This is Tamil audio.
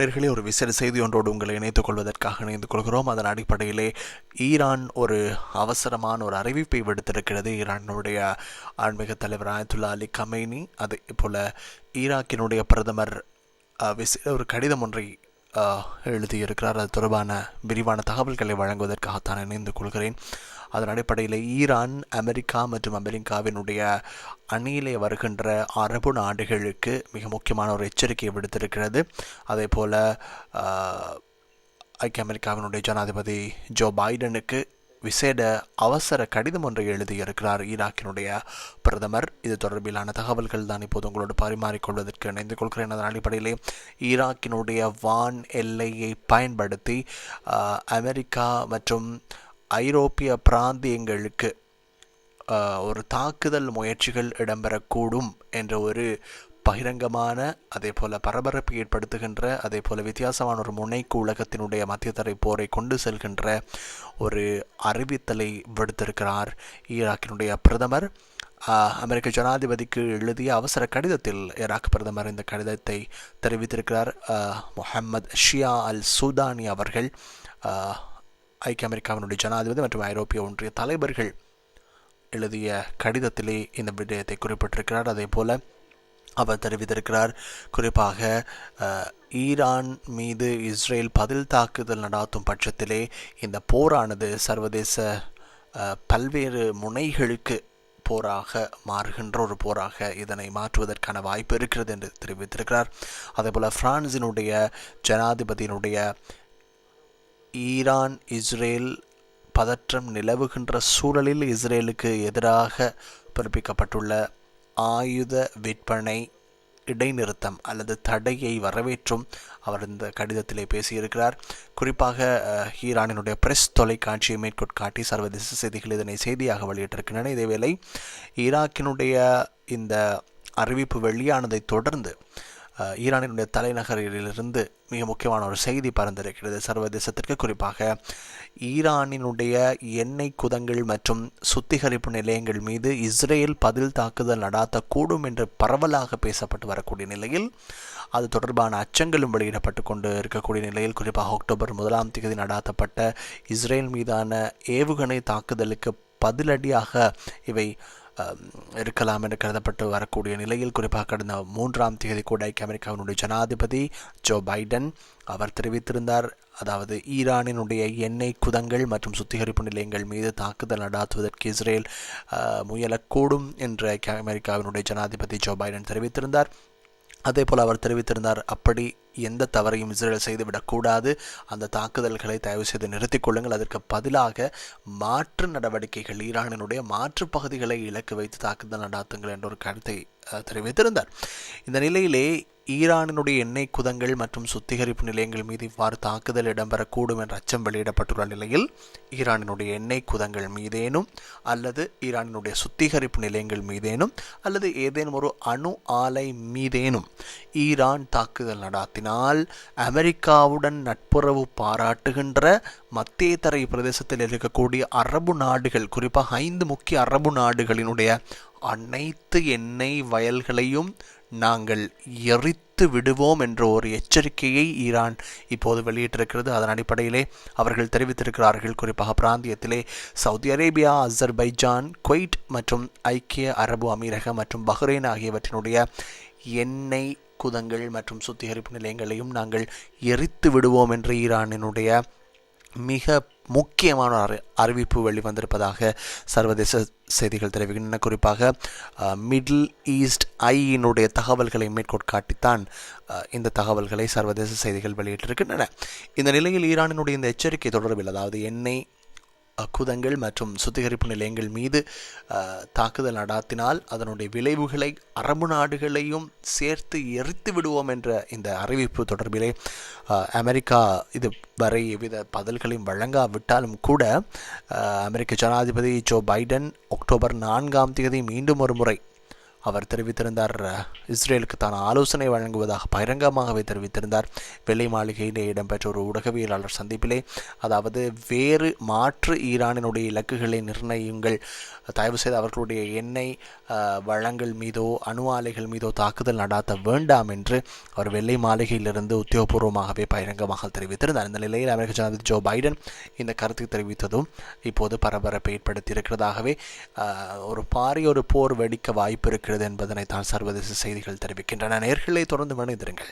நேர்களே ஒரு விசேட செய்தி ஒன்றோடு உங்களை இணைத்துக் கொள்வதற்காக இணைந்து கொள்கிறோம் அதன் அடிப்படையிலே ஈரான் ஒரு அவசரமான ஒரு அறிவிப்பை விடுத்திருக்கிறது. ஈரானுடைய ஆன்மீக தலைவர் ஆயத்துல்லா அலி கமேனி அதே போல ஈராக்கினுடைய பிரதமர் விசேட ஒரு கடிதம் ஒன்றை எழுதியிருக்கிறார். அது தொடர்பான விரிவான தகவல்களை வழங்குவதற்காகத்தான் இணைந்து கொள்கிறேன் அதன் அடிப்படையில் ஈரான் அமெரிக்கா மற்றும் அமெரிக்காவினுடைய அணியிலே வருகின்ற அரபு நாடுகளுக்கு மிக முக்கியமான ஒரு எச்சரிக்கையை விடுத்திருக்கிறது. அதே போல் ஐக்கிய அமெரிக்காவினுடைய ஜனாதிபதி ஜோ பைடனுக்கு விசேட அவசர கடிதம் ஒன்றை எழுதியிருக்கிறார் ஈராக்கினுடைய பிரதமர். இது தொடர்பிலான தகவல்கள் தான் இப்போது உங்களோடு பரிமாறிக்கொள்வதற்கு இணைந்து கொள்கிறேன். அதன் அடிப்படையிலே ஈராக்கினுடைய வான் எல்லையை பயன்படுத்தி அமெரிக்கா மற்றும் ஐரோப்பிய பிராந்தியங்களுக்கு ஒரு தாக்குதல் முயற்சிகள் இடம்பெறக்கூடும் என்ற ஒரு பகிரங்கமான அதே போல் பரபரப்பு ஏற்படுத்துகின்ற அதே போல் வித்தியாசமான ஒரு முனைக்கு உலகத்தினுடைய மத்தியதரை போரை கொண்டு செல்கின்ற ஒரு அறிவித்தலை விடுத்திருக்கிறார் ஈராக்கினுடைய பிரதமர். அமெரிக்க ஜனாதிபதிக்கு எழுதிய அவசர கடிதத்தில் ஈராக் பிரதமர் இந்த கடிதத்தை தெரிவித்திருக்கிறார். ஆஹ், ஷியா அல் சூதானி அவர்கள் ஐக்கிய அமெரிக்காவினுடைய ஜனாதிபதி மற்றும் ஐரோப்பிய ஒன்றிய தலைவர்கள் எழுதிய கடிதத்திலே இந்த விடயத்தை குறிப்பிட்டிருக்கிறார். அதே போல் அவர் தெரிவித்திருக்கிறார் குறிப்பாக ஈரான் மீது இஸ்ரேல் பதில் தாக்குதல் நடாத்தும் பட்சத்திலே இந்த போரானது சர்வதேச பல்வேறு முனைகளுக்கு போராக மாறுகின்ற ஒரு போராக இதனை மாற்றுவதற்கான வாய்ப்பு இருக்கிறது என்று தெரிவித்திருக்கிறார். அதேபோல் பிரான்சினுடைய ஜனாதிபதியினுடைய ஈரான் இஸ்ரேல் பதற்றம் நிலவுகின்ற சூழலில் இஸ்ரேலுக்கு எதிராக பிறப்பிக்கப்பட்டுள்ள ஆயுத விற்பனை இடைநிறுத்தம் அல்லது தடையை வரவேற்றும் அவர் இந்த கடிதத்திலே பேசியிருக்கிறார். குறிப்பாக ஈரானினுடைய பிரஸ் தொலைக்காட்சியை மேற்கொட்காட்டி சர்வதேச செய்திகள் இதனை செய்தியாக வெளியிட்டிருக்கின்றன. இதேவேளை ஈராக்கினுடைய இந்த அறிவிப்பு வெளியானதை தொடர்ந்து ஈரானினுடைய தலைநகரிலிருந்து மிக முக்கியமான ஒரு செய்தி பறந்திருக்கிறது சர்வதேசத்திற்கு குறிப்பாக ஈரானினுடைய எண்ணெய் குதங்கள் மற்றும் சுத்திகரிப்பு நிலையங்கள் மீது இஸ்ரேல் பதில் தாக்குதல் நடாத்தக்கூடும் என்று பரவலாக பேசப்பட்டு வரக்கூடிய நிலையில் அது தொடர்பான அச்சங்களும் வெளியிடப்பட்டு கொண்டு இருக்கக்கூடிய நிலையில் குறிப்பாக அக்டோபர் முதலாம் தேதி நடாத்தப்பட்ட இஸ்ரேல் மீதான ஏவுகணை தாக்குதலுக்கு பதிலடியாக இவை இருக்கலாம் என்று கருதப்பட்டு வரக்கூடிய நிலையில் குறிப்பாக கடந்த மூன்றாம் தேதி கூட ஐக்கிய அமெரிக்காவினுடைய ஜனாதிபதி ஜோ பைடன் அவர் தெரிவித்திருந்தார். அதாவது ஈரானினுடைய எண்ணெய் குதங்கள் மற்றும் சுத்திகரிப்பு நிலையங்கள் மீது தாக்குதல் நடாத்துவதற்கு இஸ்ரேல் முயலக்கூடும் என்று ஐக்கிய அமெரிக்காவினுடைய ஜனாதிபதி ஜோ பைடன் தெரிவித்திருந்தார். அதே போல் அவர் தெரிவித்திருந்தார் அப்படி எந்த தவறையும் இஸ்ரேல் செய்துவிடக்கூடாது அந்த தாக்குதல்களை தயவு செய்து நிறுத்திக் கொள்ளுங்கள். அதற்கு பதிலாக மாற்று நடவடிக்கைகள் ஈரானினுடைய மாற்று பகுதிகளை இலக்கு வைத்து தாக்குதல் நடாத்துங்கள் என்ற ஒரு கருத்தை தெரிவித்திருந்தார். இந்த நிலையிலே ஈரானினுடைய எண்ணெய் குதங்கள் மற்றும் சுத்திகரிப்பு நிலையங்கள் மீது இவ்வாறு தாக்குதல் இடம்பெறக்கூடும் என்ற அச்சம் வெளியிடப்பட்டுள்ள நிலையில் ஈரானினுடைய எண்ணெய் குதங்கள் மீதேனும் அல்லது ஈரானினுடைய சுத்திகரிப்பு நிலையங்கள் மீதேனும் அல்லது ஏதேனும் ஒரு அணு ஆலை மீதேனும் ஈரான் தாக்குதல் நடாத்தினால் அமெரிக்காவுடன் நட்புறவு பாராட்டுகின்ற மத்திய தரை பிரதேசத்தில் இருக்கக்கூடிய அரபு நாடுகள் குறிப்பாக ஐந்து முக்கிய அரபு நாடுகளினுடைய அனைத்து எண்ணெய் வயல்களையும் நாங்கள் எரித்து விடுவோம் என்ற ஒரு எச்சரிக்கையை ஈரான் இப்போது வெளியிட்டிருக்கிறது. அதன் அடிப்படையிலே அவர்கள் தெரிவித்திருக்கிறார்கள். குறிப்பாக பிராந்தியத்திலே சவுதி அரேபியா அசர்பைஜான் குவைட் மற்றும் ஐக்கிய அரபு அமீரகம் மற்றும் பஹ்ரைன் ஆகியவற்றினுடைய எண்ணெய் குதங்கள் மற்றும் சுத்திகரிப்பு நிலையங்களையும் நாங்கள் எரித்து விடுவோம் என்று ஈரானினுடைய மிக முக்கியமான அறி- அறிவிப்பு வெளிவந்திருப்பதாக சர்வதேச செய்திகள் தெரிவிக்கின்றன. குறிப்பாக மிடில் ஈஸ்ட் ஐயினுடைய தகவல்களை மேற்கொட்காட்டித்தான் அஹ், இந்த தகவல்களை சர்வதேச செய்திகள் வெளியிட்டிருக்கின்றன. இந்த நிலையில் ஈரானினுடைய இந்த எச்சரிக்கை தொடர்பில் அதாவது எண்ணெய் அக்குதங்கள் மற்றும் சுத்திகரிப்பு நிலையங்கள் மீது தாக்குதல் நடாத்தினால் அதனுடைய விளைவுகளை அரபு நாடுகளையும் சேர்த்து எரித்து விடுவோம் என்ற இந்த அறிவிப்பு தொடர்பிலே அமெரிக்கா இது வரை எவ்வித பதில்களையும் வழங்காவிட்டாலும் கூட அமெரிக்க ஜனாதிபதி ஜோ பைடன் அக்டோபர் நான்காம் தேதி மீண்டும் ஒரு முறை அவர் தெரிவித்திருந்தார். இஸ்ரேலுக்கு தான் ஆலோசனை வழங்குவதாக பகிரங்கமாகவே தெரிவித்திருந்தார். வெள்ளை மாளிகையிலே இடம்பெற்ற ஒரு ஊடகவியலாளர் சந்திப்பிலே அதாவது வேறு மாற்று ஈரானினுடைய இலக்குகளை நிர்ணயுங்கள் தயவு செய்து அவர்களுடைய எண்ணெய் வளங்கள் மீதோ அணு ஆலைகள் மீதோ தாக்குதல் நடாத்த வேண்டாம் என்று அவர் வெள்ளை மாளிகையிலிருந்து உத்தியோகபூர்வமாகவே பகிரங்கமாக தெரிவித்திருந்தார். இந்த நிலையில் அமெரிக்க ஜனாதிபதி ஜோ பைடன் இந்த கருத்தை தெரிவித்ததும் இப்போது பரபரப்பை ஏற்படுத்தி இருக்கிறதாகவே ஒரு பாரிய ஒரு போர் வெடிக்க வாய்ப்பு இருக்கிறது என்பதனை தான் சர்வதேச செய்திகள் தெரிவிக்கின்றன. நேர்களை தொடர்ந்து மனிதருங்கள்.